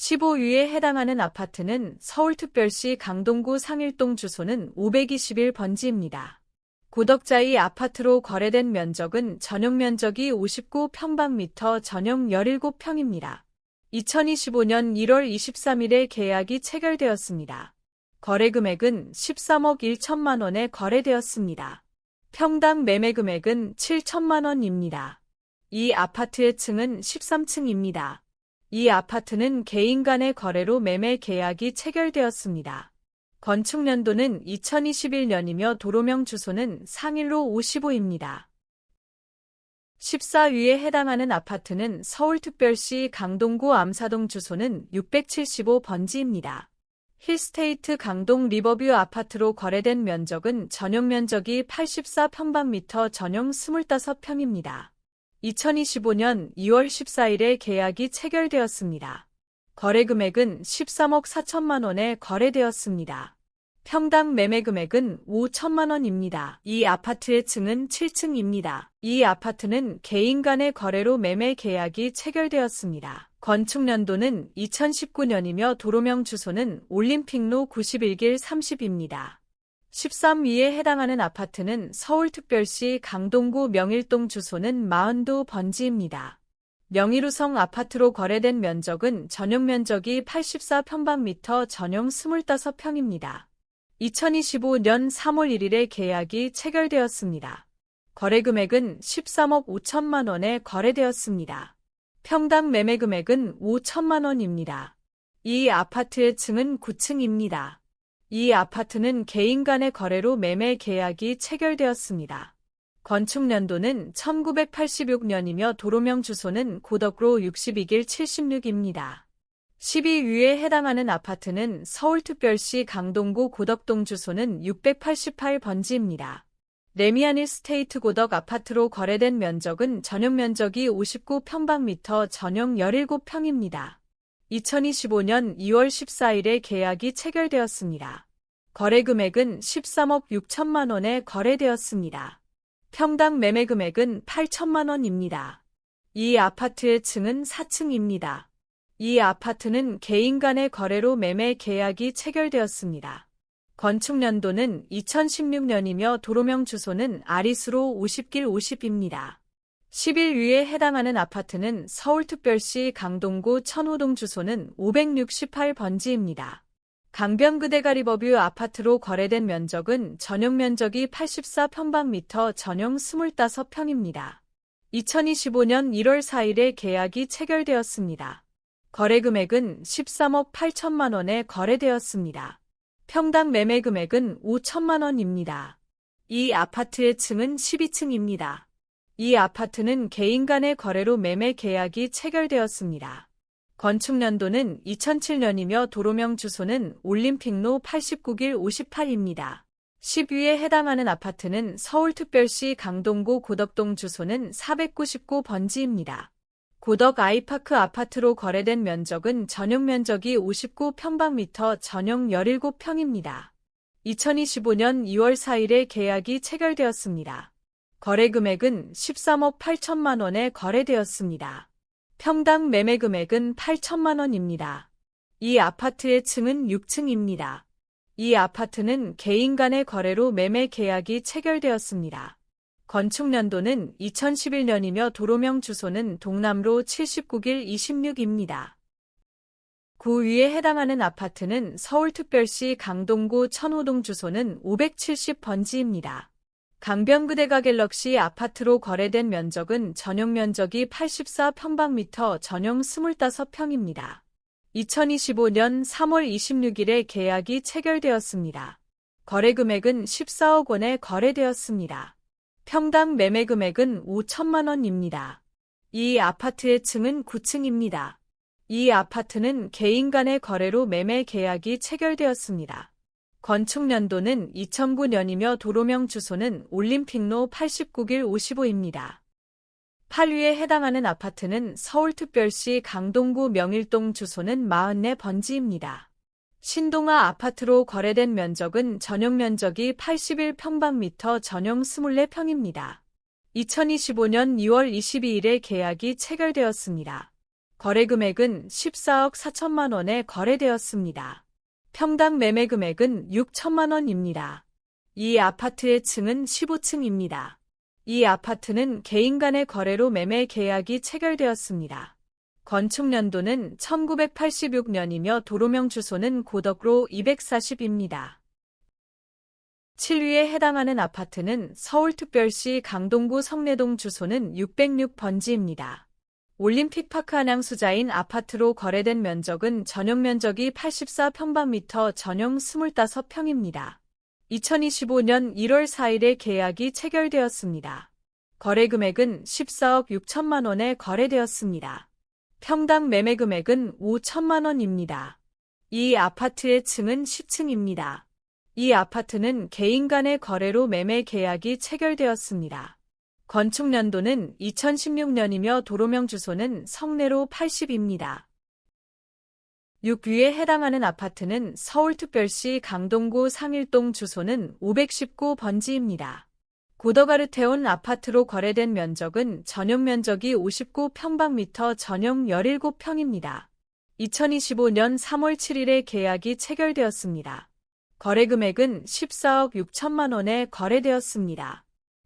15위에 해당하는 아파트는 서울특별시 강동구 상일동 주소는 521 번지입니다. 고덕자이 아파트로 거래된 면적은 전용 면적이 59평방미터 전용 17평입니다. 2025년 1월 23일에 계약이 체결되었습니다. 거래 금액은 13억 1천만 원에 거래되었습니다. 평당 매매 금액은 7천만 원입니다. 이 아파트의 층은 13층입니다. 이 아파트는 개인 간의 거래로 매매 계약이 체결되었습니다. 건축 년도는 2021년이며 도로명 주소는 상일로 55입니다. 14위에 해당하는 아파트는 서울특별시 강동구 암사동 주소는 675번지입니다. 힐스테이트 강동 리버뷰 아파트로 거래된 면적은 전용 면적이 84평방미터 전용 25평입니다. 2025년 2월 14일에 계약이 체결되었습니다. 거래 금액은 13억 4천만 원에 거래되었습니다. 평당 매매 금액은 5천만 원입니다. 이 아파트의 층은 7층입니다. 이 아파트는 개인 간의 거래로 매매 계약이 체결되었습니다. 건축 년도는 2019년이며 도로명 주소는 올림픽로 91길 30입니다. 13위에 해당하는 아파트는 서울특별시 강동구 명일동 주소는 마흔도 번지입니다. 명의루성 아파트로 거래된 면적은 전용 면적이 84평방미터 전용 25평입니다. 2025년 3월 1일에 계약이 체결되었습니다. 거래 금액은 13억 5천만 원에 거래되었습니다. 평당 매매 금액은 5천만 원입니다. 이 아파트의 층은 9층입니다. 이 아파트는 개인 간의 거래로 매매 계약이 체결되었습니다. 건축 년도는 1986년이며 도로명 주소는 고덕로 62길 76입니다. 12위에 해당하는 아파트는 서울특별시 강동구 고덕동 주소는 688번지입니다. 레미안일 스테이트 고덕 아파트로 거래된 면적은 전용 면적이 59평방미터 전용 17평입니다. 2025년 2월 14일에 계약이 체결되었습니다. 거래 금액은 13억 6천만 원에 거래되었습니다. 평당 매매 금액은 8천만 원입니다. 이 아파트의 층은 4층입니다. 이 아파트는 개인 간의 거래로 매매 계약이 체결되었습니다. 건축 년도는 2016년이며 도로명 주소는 아리수로 50길 50입니다. 11위에 해당하는 아파트는 서울특별시 강동구 천호동 주소는 568번지입니다. 강변그대가 리버뷰 아파트로 거래된 면적은 전용 면적이 84평방미터 전용 25평입니다. 2025년 1월 4일에 계약이 체결되었습니다. 거래 금액은 13억 8천만 원에 거래되었습니다. 평당 매매 금액은 5천만 원입니다. 이 아파트의 층은 12층입니다. 이 아파트는 개인 간의 거래로 매매 계약이 체결되었습니다. 건축 년도는 2007년이며 도로명 주소는 올림픽로 89길 58입니다. 10위에 해당하는 아파트는 서울특별시 강동구 고덕동 주소는 499 번지입니다. 고덕 아이파크 아파트로 거래된 면적은 전용 면적이 59평방미터 전용 17평입니다. 2025년 2월 4일에 계약이 체결되었습니다. 거래 금액은 13억 8천만 원에 거래되었습니다. 평당 매매 금액은 8천만 원입니다. 이 아파트의 층은 6층입니다. 이 아파트는 개인 간의 거래로 매매 계약이 체결되었습니다. 건축 년도는 2011년이며 도로명 주소는 동남로 79길 26입니다. 9위에 해당하는 아파트는 서울특별시 강동구 천호동 주소는 570번지입니다. 강변그대가 갤럭시 아파트로 거래된 면적은 전용 면적이 84평방미터 전용 25평입니다. 2025년 3월 26일에 계약이 체결되었습니다. 거래 금액은 14억 원에 거래되었습니다. 평당 매매 금액은 5천만 원입니다. 이 아파트의 층은 9층입니다. 이 아파트는 개인 간의 거래로 매매 계약이 체결되었습니다. 건축 년도는 2009년이며 도로명 주소는 올림픽로 89길 55입니다. 8위에 해당하는 아파트는 서울특별시 강동구 명일동 주소는 44번지입니다. 신동아 아파트로 거래된 면적은 전용 면적이 81평방미터 전용 24평입니다. 2025년 2월 22일에 계약이 체결되었습니다. 거래 금액은 14억 4천만 원에 거래되었습니다. 평당 매매 금액은 6천만 원입니다. 이 아파트의 층은 15층입니다. 이 아파트는 개인 간의 거래로 매매 계약이 체결되었습니다. 건축 연도는 1986년이며 도로명 주소는 고덕로 240입니다. 7위에 해당하는 아파트는 서울특별시 강동구 성내동 주소는 606번지입니다. 올림픽 파크 한양 수자인 아파트로 거래된 면적은 전용 면적이 84평방미터 전용 25평입니다. 2025년 1월 4일에 계약이 체결되었습니다. 거래 금액은 14억 6천만 원에 거래되었습니다. 평당 매매 금액은 5천만 원입니다. 이 아파트의 층은 10층입니다. 이 아파트는 개인 간의 거래로 매매 계약이 체결되었습니다. 건축 연도는 2016년이며 도로명 주소는 성내로 80입니다. 6위에 해당하는 아파트는 서울특별시 강동구 상일동 주소는 519 번지입니다. 고더가르테온 아파트로 거래된 면적은 전용 면적이 59평방미터 전용 17평입니다. 2025년 3월 7일에 계약이 체결되었습니다. 거래 금액은 14억 6천만 원에 거래되었습니다.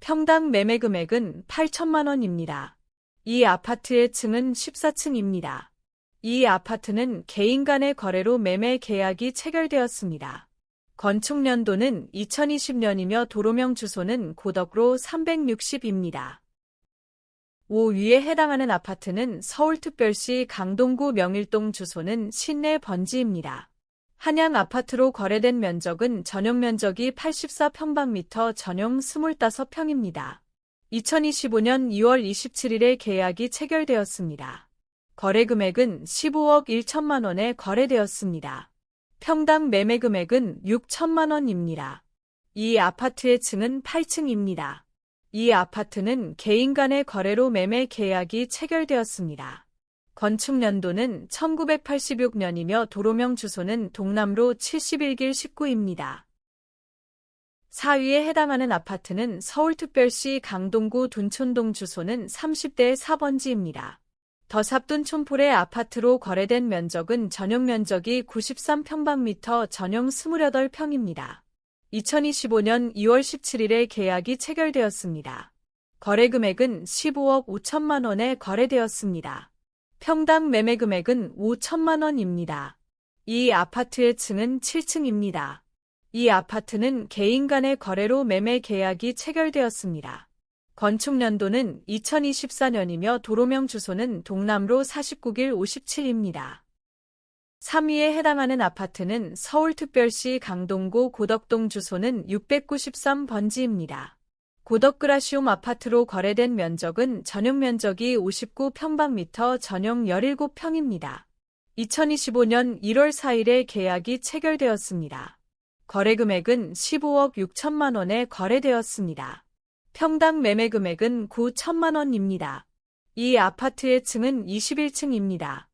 평당 매매 금액은 8천만 원입니다. 이 아파트의 층은 14층입니다. 이 아파트는 개인 간의 거래로 매매 계약이 체결되었습니다. 건축 연도는 2020년이며 도로명 주소는 고덕로 360입니다. 5위에 해당하는 아파트는 서울특별시 강동구 명일동 주소는 신내 번지입니다. 한양 아파트로 거래된 면적은 전용 면적이 84평방미터 전용 25평입니다. 2025년 2월 27일에 계약이 체결되었습니다. 거래 금액은 15억 1천만 원에 거래되었습니다. 평당 매매 금액은 6천만 원입니다. 이 아파트의 층은 8층입니다. 이 아파트는 개인 간의 거래로 매매 계약이 체결되었습니다. 건축 연도는 1986년이며 도로명 주소는 동남로 71길 19입니다. 4위에 해당하는 아파트는 서울특별시 강동구 둔촌동 주소는 30대 4번지입니다. 더 삽둔 촌폴의 아파트로 거래된 면적은 전용 면적이 93평방미터 전용 28평입니다. 2025년 2월 17일에 계약이 체결되었습니다. 거래 금액은 15억 5천만 원에 거래되었습니다. 평당 매매 금액은 5천만 원입니다. 이 아파트의 층은 7층입니다. 이 아파트는 개인 간의 거래로 매매 계약이 체결되었습니다. 건축 연도는 2024년이며 도로명 주소는 동남로 49길 57입니다. 3위에 해당하는 아파트는 서울특별시 강동구 고덕동 주소는 693번지입니다. 고덕그라시움 아파트로 거래된 면적은 전용 면적이 59평방미터 전용 17평입니다. 2025년 1월 4일에 계약이 체결되었습니다. 거래 금액은 15억 6천만 원에 거래되었습니다. 평당 매매 금액은 9천만 원입니다. 이 아파트의 층은 21층입니다.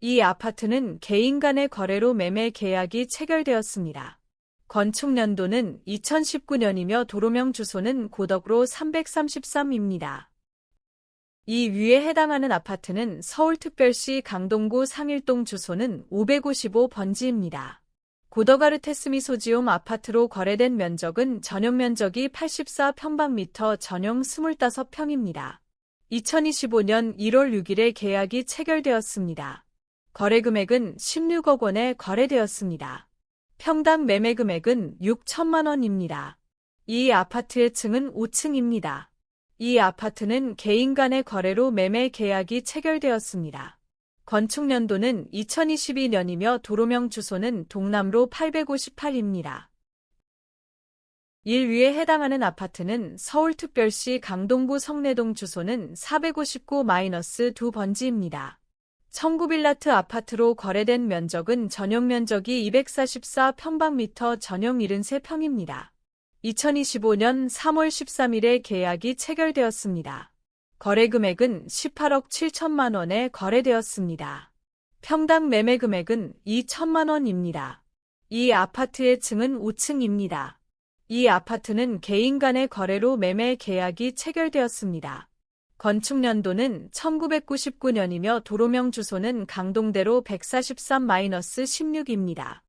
이 아파트는 개인 간의 거래로 매매 계약이 체결되었습니다. 건축 연도는 2019년이며 도로명 주소는 고덕로 333입니다. 이 위에 해당하는 아파트는 서울특별시 강동구 상일동 주소는 555 번지입니다. 고더가르테스미 소지움 아파트로 거래된 면적은 전용 면적이 84평방미터 전용 25평입니다. 2025년 1월 6일에 계약이 체결되었습니다. 거래 금액은 16억 원에 거래되었습니다. 평당 매매 금액은 6천만 원입니다. 이 아파트의 층은 5층입니다. 이 아파트는 개인 간의 거래로 매매 계약이 체결되었습니다. 건축 연도는 2022년이며 도로명 주소는 동남로 858입니다. 1위에 해당하는 아파트는 서울특별시 강동구 성내동 주소는 459-2번지입니다. 청구빌라트 아파트로 거래된 면적은 전용 면적이 244 평방미터 전용 73평입니다. 2025년 3월 13일에 계약이 체결되었습니다. 거래 금액은 18억 7천만 원에 거래되었습니다. 평당 매매 금액은 2천만 원입니다. 이 아파트의 층은 5층입니다. 이 아파트는 개인 간의 거래로 매매 계약이 체결되었습니다. 건축연도는 1999년이며 도로명 주소는 강동대로 143-16입니다.